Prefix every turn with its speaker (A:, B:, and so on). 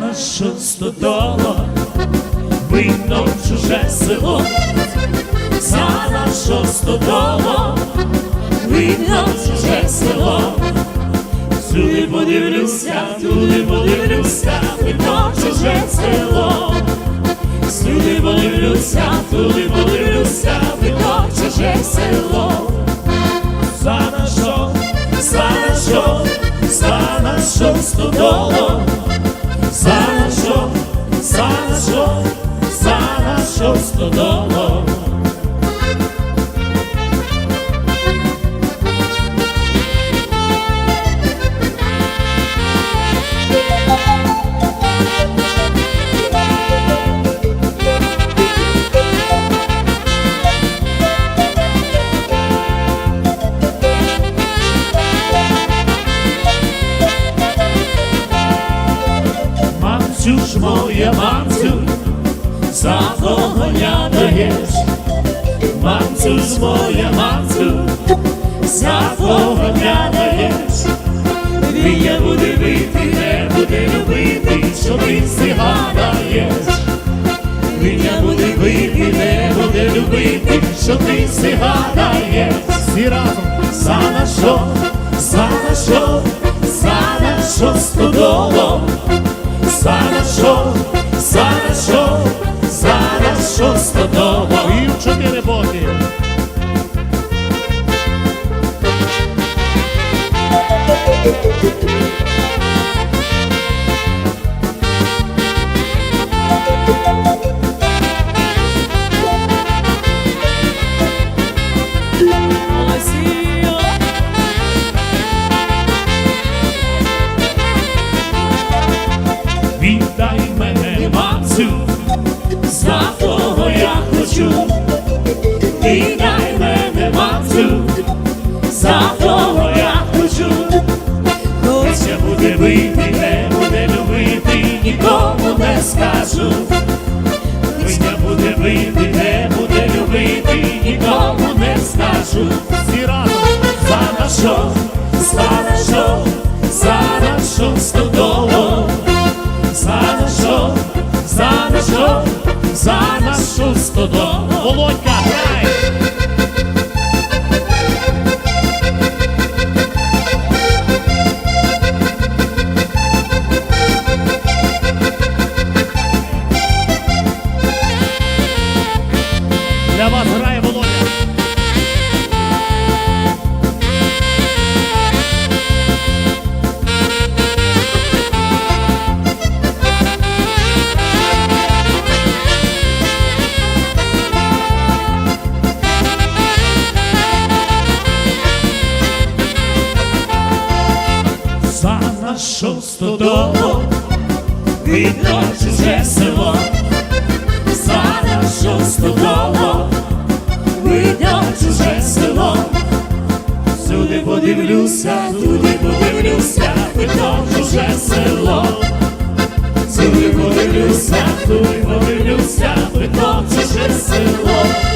A: нашу стодолу, видно в чуже село, за нашу стодолу, видно в чуже село. Туди подивлюся, туди подивлюся, видно в чуже село. Туди подивлюся, туди подивлюся, видно в чуже село. За нашу, за нашу, за нашу стодолу, за нашу, за нашу, за нашу стодолу. Ж моя мамцю, за не даєш, мамцю ж моя мамцю, за не даєш, Вія буде бити, не буде любити, що ти згадаєш. Вія буде бити, не буде любити, що ти згадаєш. Всі разом за нашу, за нашу, за нашу стодолу. За нашу, за нашу, за нашу стодолу. І в чотири боки. Хочу. Віддай мене, мамцю, за кого я хочу. Хоча буде бити, не буде любити, нікому не скажу. Хоча буде бити, не буде любити, нікому не скажу. Разом за нашу, за нашу, за нашу за нашу стодолу. Володька, грай! Нашу стодолу видно чуже село, за нашу стодолу видно чуже село. Сюди подивлюся, туди подивлюся, видно чуже село. Сюди подивлюся, туди подивлюся, видно чуже село.